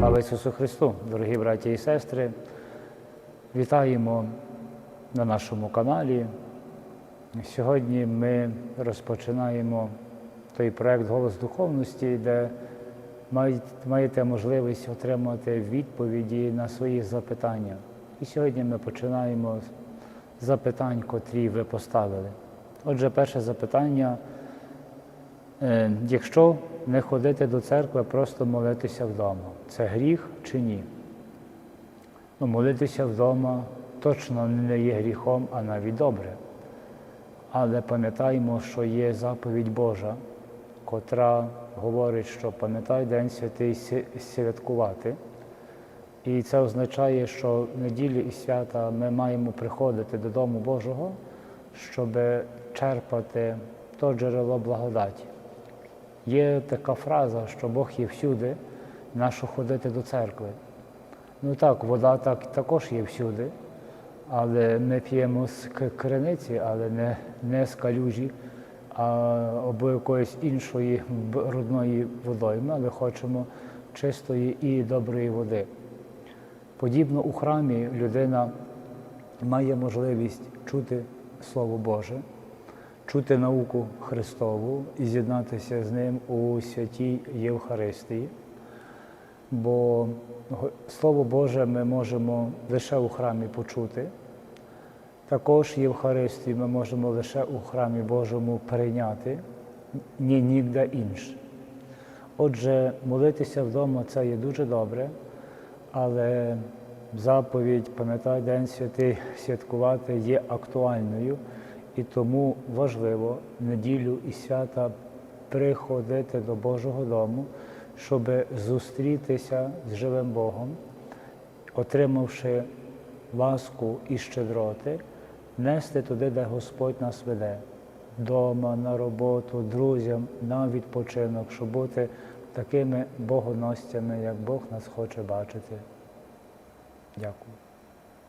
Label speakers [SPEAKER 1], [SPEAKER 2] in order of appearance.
[SPEAKER 1] Слава Ісусу Христу, дорогі браті і сестри. Вітаємо на нашому каналі. Сьогодні ми розпочинаємо той проект Голос духовності, де маєте можливість отримати відповіді на свої запитання. І сьогодні ми починаємо з запитань, котрі ви поставили. Отже, перше запитання. Е, Якщо не ходити до церкви, а просто молитися вдома, це гріх чи ні? Ну, молитися вдома точно не є гріхом, а навіть добре. Але пам'ятаємо, що є заповідь Божа, котра говорить, що пам'ятай День Святий святкувати. І це означає, що в неділі і свята ми маємо приходити до Дому Божого, щоб черпати то джерело благодаті. Є така фраза, що Бог є всюди, нащо ходити до церкви. Ну так, вода так, також є всюди, але ми п'ємо з криниці, але не, не з калюжі, а або якоїсь іншої брудної водойми, але хочемо чистої і доброї води. Подібно у храмі людина має можливість чути Слово Боже, чути науку Христову і з'єднатися з ним у святій Євхаристії. Бо Слово Боже ми можемо лише у храмі почути. Також Євхаристію ми можемо лише у храмі Божому прийняти, ні ніде інше. Отже, молитися вдома це є дуже добре, але заповідь, пам'ятай, День Святий святкувати є актуальною, і тому важливо неділю і свята приходити до Божого дому, щоб зустрітися з живим Богом, отримавши ласку і щедроти, нести туди, де Господь нас веде, вдома, на роботу, друзям, на відпочинок, щоб бути такими богоносцями, як Бог нас хоче бачити. Дякую.